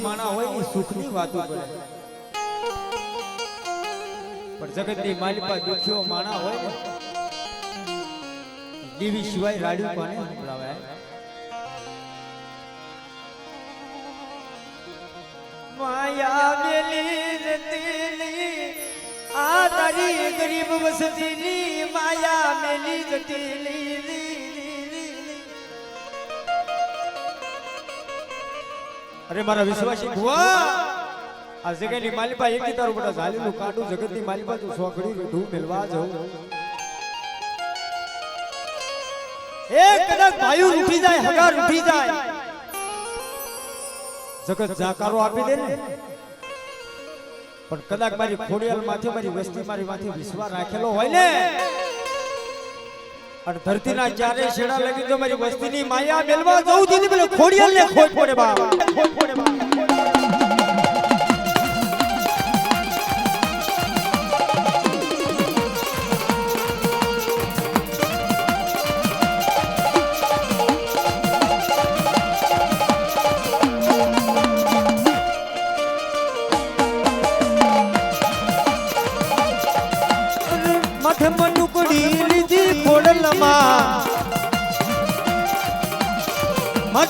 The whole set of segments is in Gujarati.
સુખીઓ માણા હોય એ સુખની વાતો કરે. પણ જગતની માલિકા દુખ્યો માણા હોય દેવી સિવાય રાડ્યું કોને સંભળાવાય? માયા મેલી જતીલી, આ તારી ગરીબ વસતીની માયા મેલી જતીલી. અરે, મારા વિશ્વાસી ભુવા! આ જગ્યાની માલિપા એક તારું બધા ઝાલેલું કાઢું જગતની માલિપા તું સોગડી રૂઢું મેળવા જવું એ કદાચ ભાઈઓ ઉઠી જાય, હગાર ઉઠી જાય. જગત જાકારો આપી દે ને. પણ કદાચ મારી ખોડિયાલ માથે મારી વસ્તી, મારી માથે વિશ્વાસ રાખેલો હોય ને અને ધરતીના ચારે છેડા લગી તો મારી વસ્તીની માયા મેલવા જવું દીધી પેલો ને ખોટ પડે બાપ ખોટ પડે બાપ.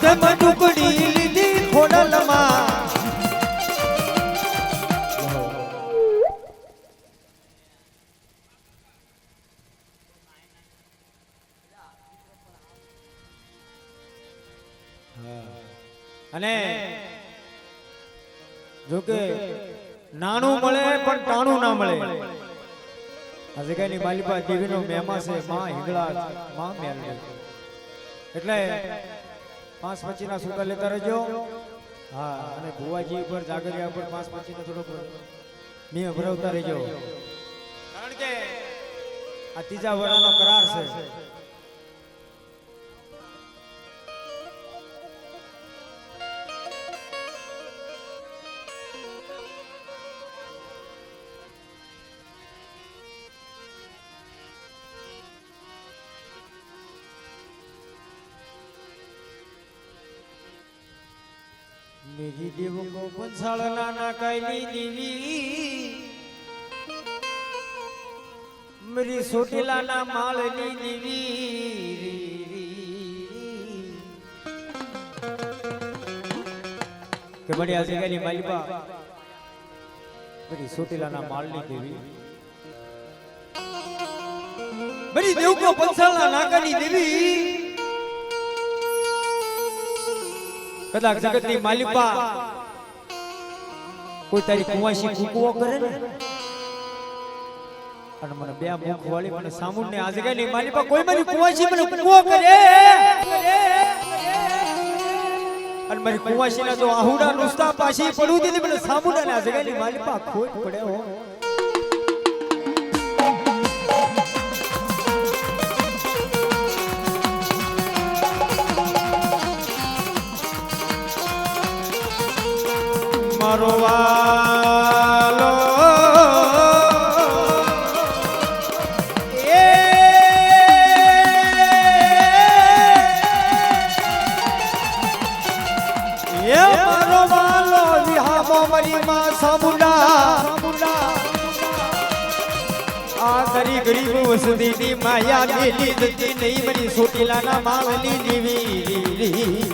માથે મનુકડી લીધી ખોડલમાં. અને જોકે નાણું મળે, પણ ટાણું ના મળે. આ જગ્યાની માલિપા દેવીનો મહેમા છે, માં હિંગળા માં મેલ એટલે પાંચ પછીના સુકા લેતા રહેજો. હા અને ભુવાજી ઉપર જાગરિયા ઉપર પાંચ પચીનો થોડોક મેં ભરાવતા રહેજો. કારણ કે આ ત્રીજા વરાનો કરાર છે. દેવ કો પંસાળ નાના કાયલી દેવી મેરી સોટેલા ના માળની દેવી કે બડી આ જગ્યાની માલિબા બડી સોટેલા ના માળની દેવી બડી દેવ કો પંસાળ ના નાકાની દેવી કદાચ જગતની માલિકા કોઈ તારી કુવાસી કુકુઓ કરે ને? અને મને બે મુખ વાળી મને સામુન ને આ જગ્યાની માલિકા, કોઈ મારી કુવાસી મને કુવો કરે? અને મારી કુવાસી ના જો આહુડા નુસ્તા પાછી પડું દીધી મને સામુંડ ને આ જગ્યાની માલિકા, ખોટ પડે હો મારો વાલો એ મારો વાલો વિહામો મરી માં સામુંડા. આ ગરી ગરીબ વસતીની માયા મેલી નહીં મરી સોટીલાના માવલી દેવી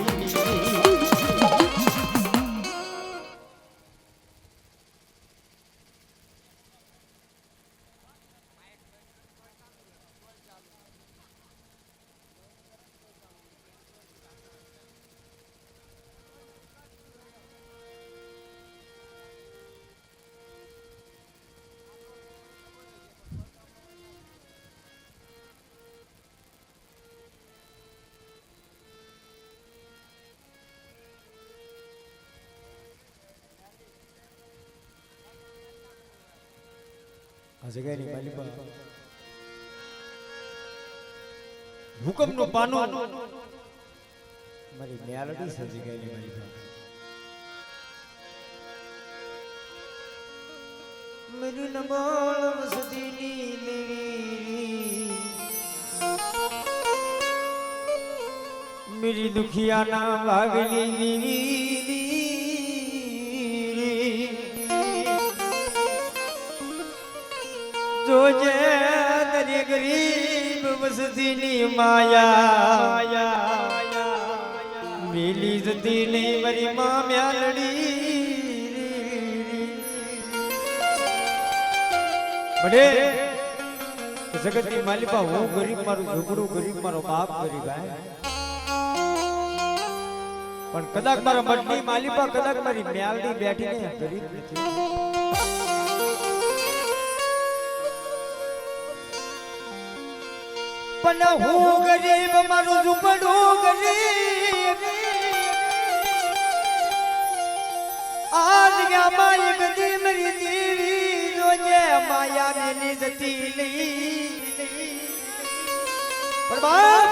આ જગ્યાની માલિકા હુકમનું પાનું મારી મેલડી મેરી મેરી દુખિયાના વાગલી જોજે દરે ગરીબ વસતીની માયા. મેલી જતી નહીં મારી માં મ્યાલડી જગતની માલિકા, હું ગરીબ મારું ઝૂંપડું ગરીબ મારો બાપ ગરીબ પણ કદાચ મારા મઠની માલિકા, કદાચ મારી મ્યાલડી બેઠી ગરીબ નથી. પણ હું ગરીબ, મારું ઝુંપડું ગરીબ. આજ ગામાં એક દી મારી દેવી જોજે માયા ને જતી લઈ પરમાર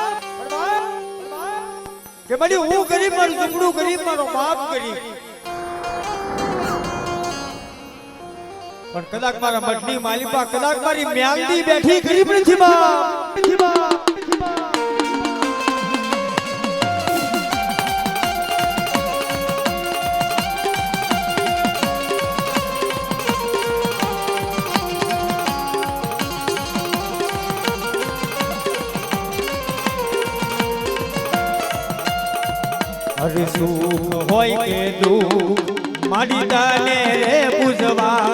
કે બડી હું ગરીબ, મારું ઝુંપડું ગરીબ, મારો બાપ ગરીબ. પણ કદાચ મારા મઠની માલિકા કદાચ મારી મ્યાંગી બેઠી ગરીબ નથી બાપ. અરે હોય કે તું મારી તને રે પૂજવાની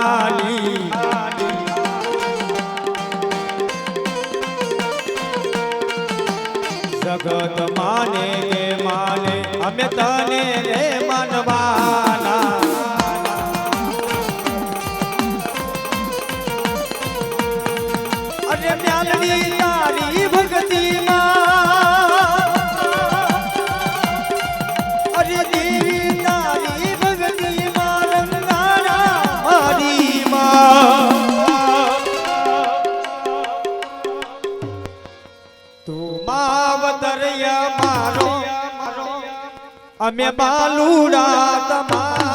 માવતરિયા મારો. અમે બાલુડા તમારા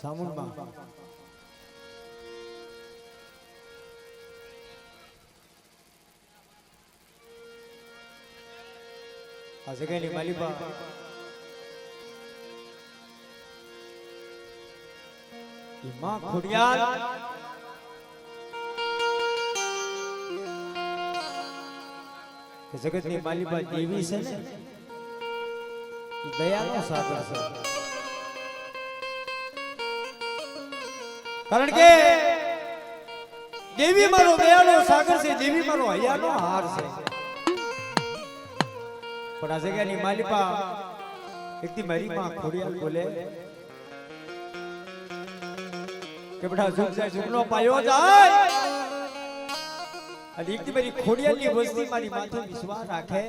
સામુંડમાં આ જગ્યાની માલિકા માં ખોડિયાર. જગતની માલિકા દેવી છે ને? દયાનો સાગર છે. કારણ કે દેવી મારો દયાનો સાગર છે, દેવી મારો હૈયાનો હાર છે. પણ આ જગ્યાની માલિપા એકથી મારી માં ખોડિયાલ બોલે. કે બેટા ઝુક જાય ઝુકનો પાયો જાય. અને એકથી મારી ખોડિયાલની વસ્તી મારી માથે વિશ્વાસ રાખે.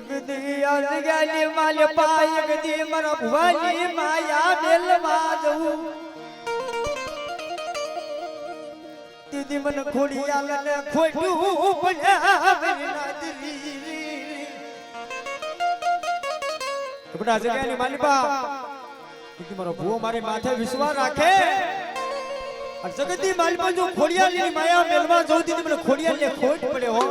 અજગાની માલે પાય એક દી મારા ભુવાની માયા મેલવા જવું દીદી મને ખોડી આલે ને ખોટું પડ્યા નાદરી બડા અજગાની માલિપા દીદી માથે વિશ્વાસ રાખે જગતની માલિપા જો ખોડિયાલની માયા મેલવા જવું દીદી મને ખોડિયાલને ખોટ પડે હો.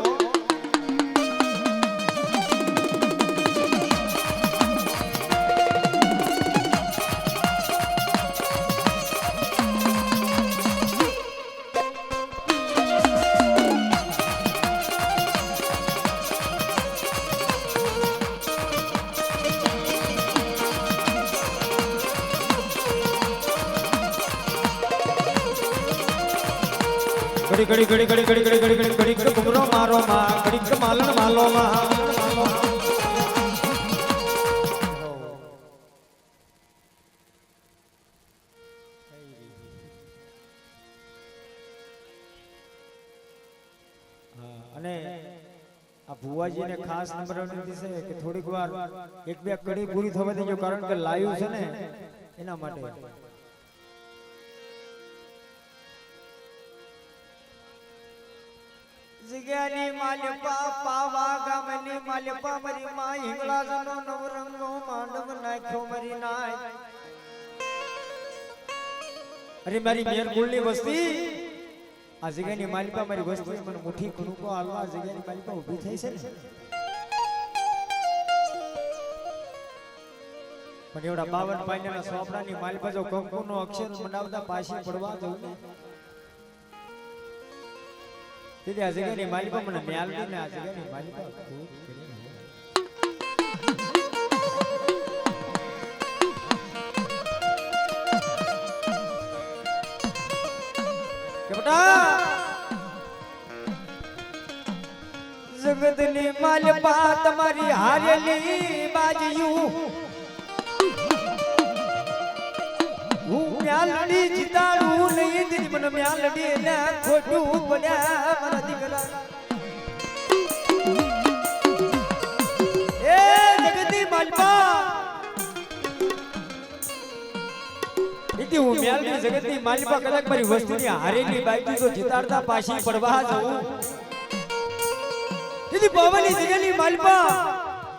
ઘડી ઘડી ઘડી ઘડી ઘડી ઘડી ઘડી ઘુમરો મારો માં ઘડી માલણ માલો માં ભુવાજીને ખાસ નંબર વિનંતી છે કે થોડીક વાર એક બે કડી પૂરી થવા દેજો કારણ કે લાયું છે ને એના માટે જગ્યાની માલપા પાવા ગામની માલપા મરી માં હિંગળાજનો નવરંગો માંડવ નાખ્યો મરી નાય અરે મારી મેરગુલની વસ્તી. આ જગ્યાની માલિકા મારી વસ્તી. મને મુઠ્ઠી કણુકો આલવા આ જગ્યાની માલિકા ઊભી થઈ છે ને? પણ એવડા બાવન પાયના સોપડાની માલિકા જો કંકુનો અક્ષર બનાવતા પાછી પડવા જવું ને તેથી આ જગ્યાની માલિકા મને ન્યાલ ને આ જગ્યાની માલિકા. કે બેટા જગતની માલિકા તમારી હારેલી બાજ્યું મ્યાલડી જીતાડું નહીં દીદી મને મ્યાલડી ને ખોટું પડ્યા મારા દીકરા. એ જગતી માલપા દીદી હું મ્યાલડી જગતની માલપા કદાચ મારી વસ્તુની હારેલી બાઈકી તો જીતાડતા પાછી પડવા જવું દીદી પાવલી જગતની માલપા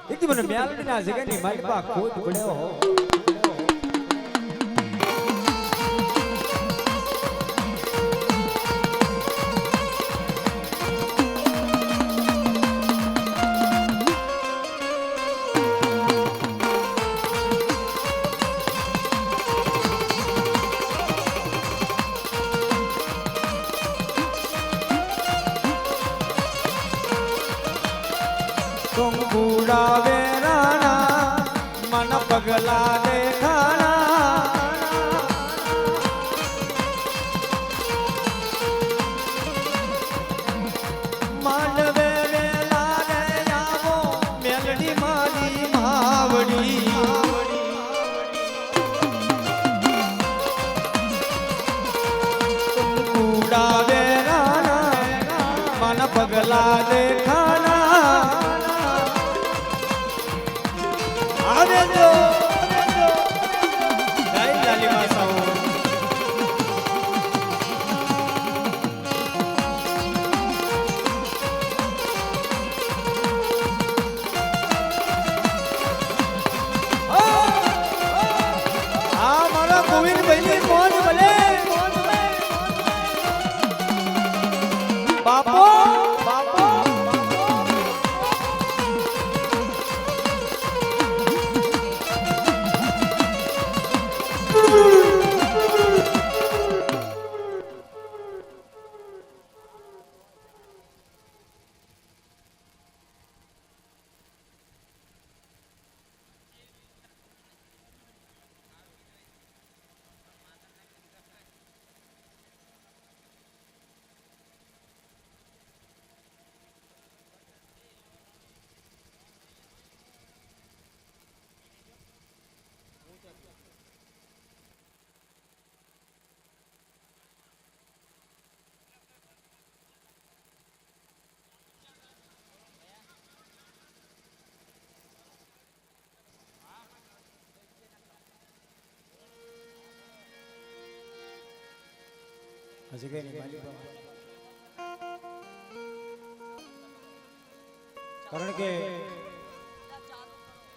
દીદી મને મ્યાલડીના જગતની માલપા ખોટ પડ્યો હો. জানে હજી કઈ નહીં માલિકા. કારણ કે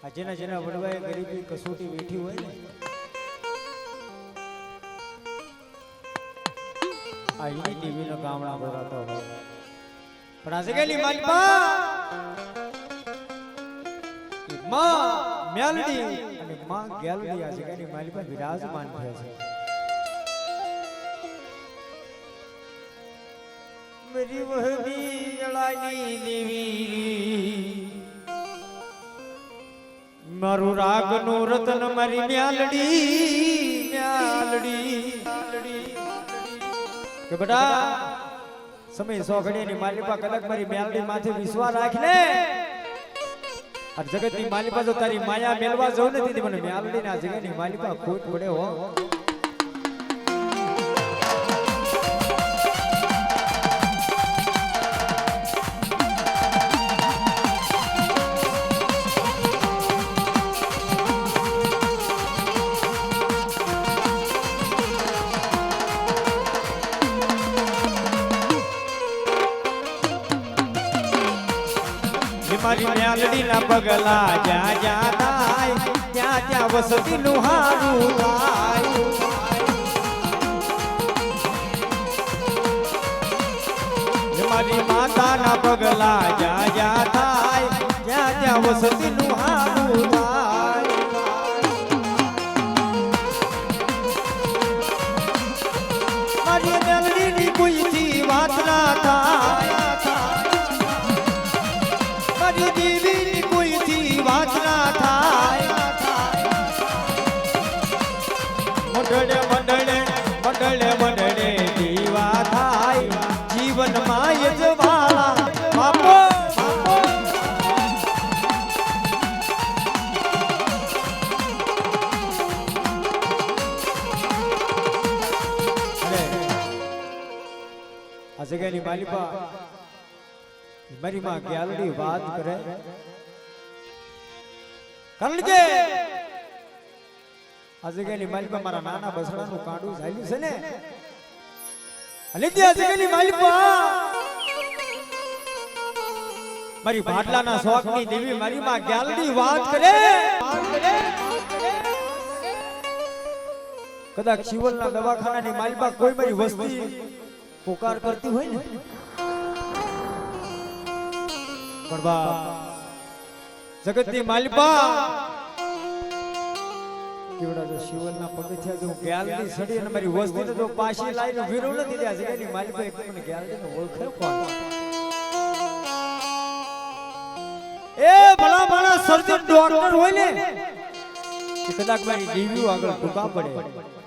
આ જેના જેના વડવાએ ગરીબી કસોટી બેઠી હોય ને આ એની ટીવી નો ગામડા ભરાતો હોય પણ આજે કઈ માલિકા. માં મેલડી અને માં ગેલડી આજે કઈ માલિકા વિરાજમાન થયા છે દીકરી વહબી જળાની દેવી. મારું રાગનું રતન મારી મ્યાલડી મ્યાલડી કે બેટા, સમય સોઘડી ની મારી પા કલક મારી મ્યાલડી માથે વિશ્વાસ રાખને આ જગતની માલિપા જો તારી માયા મેળવા જવું નથી મને મ્યાલડી ના જગતની માલિપા ખોટ પડે હો. મારી મેલડી ના પગલા જ્યાં જ્યાં થાય, ત્યાં ત્યાં વસતી નું હારું થાય. મારી માતા ના પગલા જ્યાં જ્યાં થાય ત્યાં ત્યાં વસતી નું હારું દેવીની કોઈથી વાત ના જગ્યાની માલિપા મારી માં ગ્યાલડી વાત કરે. કારણ કે આ જગ્યાની માલિકા મારા નાના બસડાનું કાંડું ચાલ્યું છે ને? અને આ જગ્યાની માલિકા મારી ભાટલાના શોખની દેવી મારી માં ગ્યાલડી વાત કરે. કદાચ શિવલના દવાખાનાની માલિકા કોઈ મારી વસ્તી પુકાર કરતી હોય ને? પણ જગતની માલિપા કેવડા જો શિવલના પગથિયા જો ગ્યાલની સડી અને મારી વસ્તી તો પાછી લાઈને વીરો નથી દે જગતની માલિપા એક મને ગ્યાલને ઓળખે કોણ? એ ભલા ભલા સર્જન ડોક્ટર હોય ને. કદાચ મારી દેવીઓ આગળ ટૂંકા પડે.